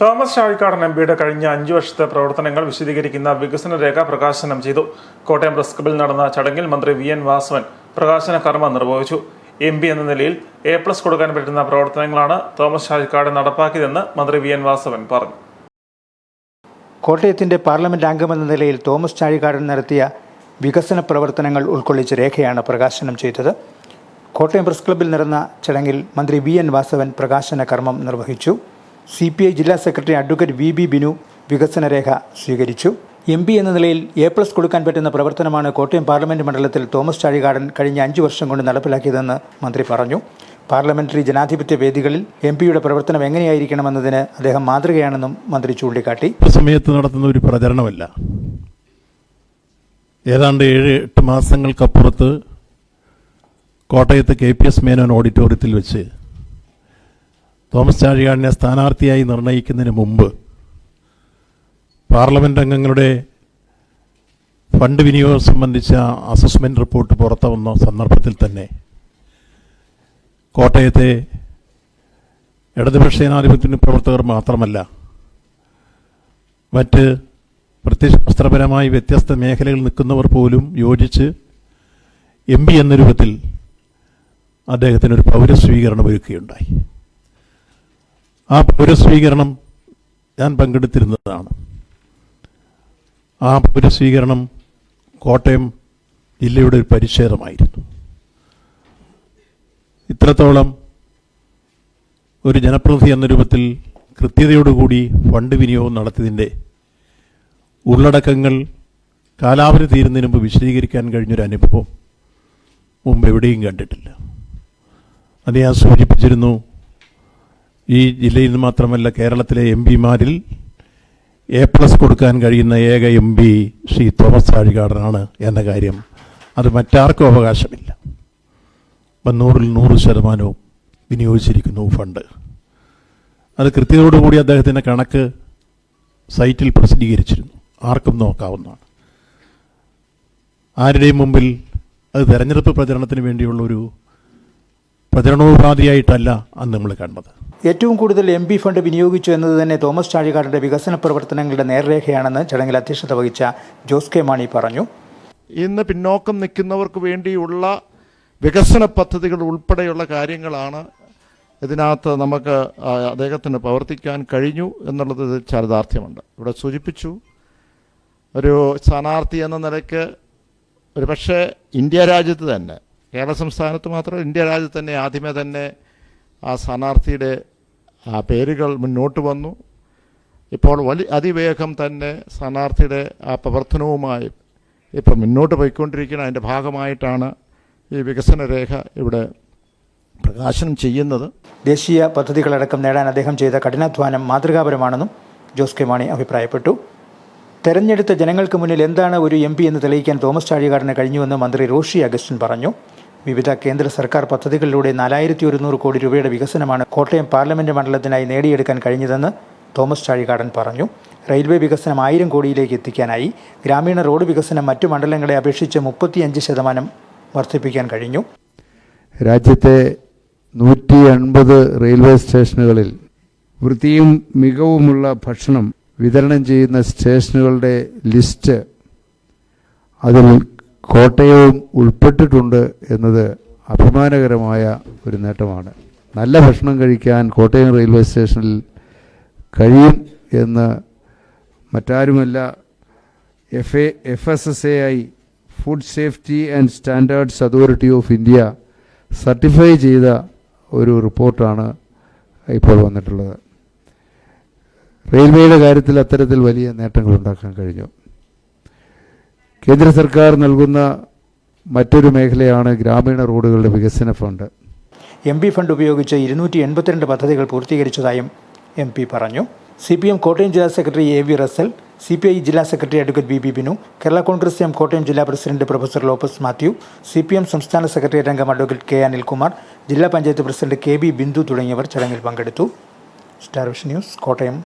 Thomas Chazhikadan M പിയുടെ കഴിഞ്ഞ അഞ്ചു വർഷത്തെ പ്രവർത്തനങ്ങൾ വിശദീകരിക്കുന്ന വികസന രേഖ പ്രകാശനം ചെയ്തു. കോട്ടയം പ്രസ് ക്ലബിൽ നടന്ന ചടങ്ങിൽ മന്ത്രി വി എൻ വാസവൻ പ്രകാശന കർമ്മ നിർവഹിച്ചു. എം പി എന്ന നിലയിൽ എ പ്ലസ് കൊടുക്കാൻ പറ്റുന്ന പ്രവർത്തനങ്ങളാണ് തോമസ് ചാഴിക്കാടൻ നടപ്പാക്കിയതെന്ന് മന്ത്രി വി എൻ വാസവൻ പറഞ്ഞു. കോട്ടയത്തിന്റെ പാർലമെന്റ് അംഗമെന്ന നിലയിൽ തോമസ് ചാഴിക്കാടൻ നടത്തിയ വികസന പ്രവർത്തനങ്ങൾ ഉൾക്കൊള്ളിച്ച രേഖയാണ് പ്രകാശനം ചെയ്തത്. കോട്ടയം പ്രസ് ക്ലബിൽ നടന്ന ചടങ്ങിൽ മന്ത്രി വി എൻ വാസവൻ പ്രകാശന കർമ്മം നിർവഹിച്ചു. സി പി ഐ ജില്ലാ secretary advocate V B Binu വികസന രേഖ സ്വീകരിച്ചു. എം പി എന്ന നിലയിൽ എ പ്ലസ് കൊടുക്കാൻ പറ്റുന്ന പ്രവർത്തനമാണ് കോട്ടയം പാർലമെന്റ് മണ്ഡലത്തിൽ തോമസ് ചാഴികാടൻ കഴിഞ്ഞ അഞ്ചു വർഷം കൊണ്ട് നടപ്പിലാക്കിയതെന്ന് മന്ത്രി പറഞ്ഞു. പാർലമെന്ററി ജനാധിപത്യ വേദികളിൽ എം പിയുടെ പ്രവർത്തനം എങ്ങനെയായിരിക്കണമെന്നതിന് അദ്ദേഹം മാതൃകയാണെന്നും മന്ത്രി ചൂണ്ടിക്കാട്ടി. സമയത്ത് നടത്തുന്ന ഒരു പ്രചരണമല്ല. ഏതാണ്ട് ഏഴ് എട്ട് മാസങ്ങൾക്കപ്പുറത്ത് കോട്ടയത്ത് കെ പി എസ് മേനോൻ ഓഡിറ്റോറിയത്തിൽ വെച്ച് തോമസ് ചാഴികാടിനെ സ്ഥാനാർത്ഥിയായി നിർണയിക്കുന്നതിന് മുമ്പ് പാർലമെന്റ് അംഗങ്ങളുടെ ഫണ്ട് വിനിയോഗം സംബന്ധിച്ച അസസ്മെന്റ് റിപ്പോർട്ട് പുറത്തു വന്ന സന്ദർഭത്തിൽ തന്നെ കോട്ടയത്തെ ഇടതുപക്ഷ ജനാധിപത്യ പ്രവർത്തകർ മാത്രമല്ല മറ്റ് പ്രത്യശാസ്ത്രപരമായി വ്യത്യസ്ത മേഖലകളിൽ നിൽക്കുന്നവർ പോലും യോജിച്ച് എം പി എന്ന രൂപത്തിൽ അദ്ദേഹത്തിനൊരു പൗരസ്വീകരണം ഒരുക്കുകയുണ്ടായി. ആ പൗരസ്വീകരണം ഞാൻ പങ്കെടുത്തിരുന്നതാണ്. ആ പൗരസ്വീകരണം കോട്ടയം ജില്ലയുടെ ഒരു പരിച്ഛേദമായിരുന്നു ഇത്രത്തോളം ഒരു ജനപ്രതിനിധി എന്ന രൂപത്തിൽ കൃത്യതയോടുകൂടി ഫണ്ട് വിനിയോഗം നടത്തിയതിന്റെ ഉള്ളടക്കങ്ങൾ കാലാവധി തീരുന്നതിന് മുമ്പ് വിശദീകരിക്കാൻ കഴിഞ്ഞൊരു അനുഭവം മുമ്പ് എവിടെയും കണ്ടിട്ടില്ല. അത് ഞാൻ സൂചിപ്പിച്ചിരുന്നു ഈ ജില്ലയിൽ നിന്ന് മാത്രമല്ല കേരളത്തിലെ എം പിമാരിൽ എ പ്ലസ് കൊടുക്കാൻ കഴിയുന്ന ഏക എം പി ശ്രീ തോമസ് ചാഴികാടനാണ് എന്ന കാര്യം അത് മറ്റാർക്കും അവകാശമില്ല. അപ്പം നൂറിൽ നൂറ് ശതമാനവും വിനിയോഗിച്ചിരിക്കുന്നു ഫണ്ട്. അത് കൃത്യതയോടുകൂടി അദ്ദേഹത്തിന്റെ കണക്ക് സൈറ്റിൽ പ്രസിദ്ധീകരിച്ചിരുന്നു. ആർക്കും നോക്കാവുന്നതാണ്. ആരുടെയും മുമ്പിൽ അത് തെരഞ്ഞെടുപ്പ് പ്രചരണത്തിന് വേണ്ടിയുള്ള ഒരു പ്രചരണോപാധിയായിട്ടല്ല അന്ന് നമ്മൾ കണ്ടത്. ഏറ്റവും കൂടുതൽ എം പി ഫണ്ട് വിനിയോഗിച്ചു എന്നത് തന്നെ തോമസ് ചാഴികാടന്റെ വികസന പ്രവർത്തനങ്ങളുടെ നേർരേഖയാണെന്ന് ചടങ്ങിൽ അധ്യക്ഷത വഹിച്ച ജോസ് കെ മാണി പറഞ്ഞു. ഇന്ന് പിന്നോക്കം നിൽക്കുന്നവർക്ക് വേണ്ടിയുള്ള വികസന പദ്ധതികൾ ഉൾപ്പെടെയുള്ള കാര്യങ്ങളാണ് ഇതിനകത്ത് നമുക്ക് അദ്ദേഹത്തിന് പ്രവർത്തിക്കാൻ കഴിഞ്ഞു എന്നുള്ളത് ചരിതാർത്ഥ്യമുണ്ട് ഇവിടെ സൂചിപ്പിച്ചു ഒരു സ്ഥാനാർത്ഥി എന്ന നിലയ്ക്ക് ഒരു പക്ഷേ ഇന്ത്യ രാജ്യത്ത് തന്നെ കേരള സംസ്ഥാനത്ത് മാത്രം ഇന്ത്യ രാജ്യത്ത് തന്നെ ആദ്യമേ തന്നെ ആ സ്ഥാനാർത്ഥിയുടെ ആ പേരുകൾ മുന്നോട്ട് വന്നു. ഇപ്പോൾ വലിയ അതിവേഗം തന്നെ സ്ഥാനാർത്ഥിയുടെ ആ പ്രവർത്തനവുമായി ഇപ്പം മുന്നോട്ട് പോയിക്കൊണ്ടിരിക്കുന്ന അതിന്റെ ഭാഗമായിട്ടാണ് ഈ വികസന രേഖ ഇവിടെ പ്രകാശനം ചെയ്യുന്നത്. ദേശീയ പദ്ധതികളടക്കം നേടാൻ അദ്ദേഹം ചെയ്ത കഠിനാധ്വാനം മാതൃകാപരമാണെന്നും ജോസ് കെ മാണി അഭിപ്രായപ്പെട്ടു. തെരഞ്ഞെടുത്ത ജനങ്ങൾക്ക് മുന്നിൽ എന്താണ് ഒരു എം പി എന്ന് തെളിയിക്കാൻ തോമസ് ചാഴികാടന് കഴിഞ്ഞുവെന്ന് മന്ത്രി റോഷി അഗസ്റ്റിൻ പറഞ്ഞു. വിവിധ കേന്ദ്ര സർക്കാർ പദ്ധതികളിലൂടെ നാലായിരത്തി ഒരുന്നൂറ് കോടി രൂപയുടെ വികസനമാണ് കോട്ടയം പാർലമെന്റ് മണ്ഡലത്തിനായി നേടിയെടുക്കാൻ കഴിഞ്ഞതെന്ന് തോമസ് ചാഴികാടൻ പറഞ്ഞു. റെയിൽവേ വികസനം ആയിരം കോടിയിലേക്ക് എത്തിക്കാനായി ഗ്രാമീണ റോഡ് വികസനം മറ്റു മണ്ഡലങ്ങളെ അപേക്ഷിച്ച് മുപ്പത്തിയഞ്ച് ശതമാനം വർദ്ധിപ്പിക്കാൻ കഴിഞ്ഞു. രാജ്യത്തെ നൂറ്റി എൺപത് റെയിൽവേ സ്റ്റേഷനുകളിൽ വൃത്തിയും മികവുമുള്ള ഭക്ഷണം വിതരണം ചെയ്യുന്ന സ്റ്റേഷനുകളുടെ ലിസ്റ്റ് അതിൽ കോട്ടയവും ഉൾപ്പെട്ടിട്ടുണ്ട് എന്നത് അഭിമാനകരമായ ഒരു നേട്ടമാണ്. നല്ല ഭക്ഷണം കഴിക്കാൻ കോട്ടയം റെയിൽവേ സ്റ്റേഷനിൽ കഴിയും എന്ന് മറ്റാരുമല്ല F A F S S A I food safety and standards authority of India certify ചെയ്ത ഒരു റിപ്പോർട്ടാണ് ഇപ്പോൾ വന്നിട്ടുള്ളത്. റെയിൽവേയുടെ കാര്യത്തിൽ അത്തരത്തിൽ വലിയ നേട്ടങ്ങൾ ഉണ്ടാക്കാൻ കഴിഞ്ഞു. കേന്ദ്ര സർക്കാർ നൽകുന്ന മറ്റൊരു മേഖലയാണ് ഗ്രാമീണ റോഡുകളുടെ വികസന ഫണ്ട്. എം പി ഫണ്ട് ഉപയോഗിച്ച് ഇരുന്നൂറ്റി എൺപത്തിരണ്ട് പദ്ധതികൾ പൂർത്തീകരിച്ചതായും എം പി പറഞ്ഞു. സി പി എം കോട്ടയം ജില്ലാ secretary A V Russell C P I ജില്ലാ secretary advocate B B Binu Kerala Congress M Kottayam ജില്ലാ president professor Lopez Mathew C P M സംസ്ഥാന സെക്രട്ടേറിയറ്റ് അംഗം അഡ്വക്കേറ്റ് കെ അനിൽകുമാർ ജില്ലാ panchayat president K B Bindu തുടങ്ങിയവർ ചടങ്ങിൽ പങ്കെടുത്തു. Star news Kottayam.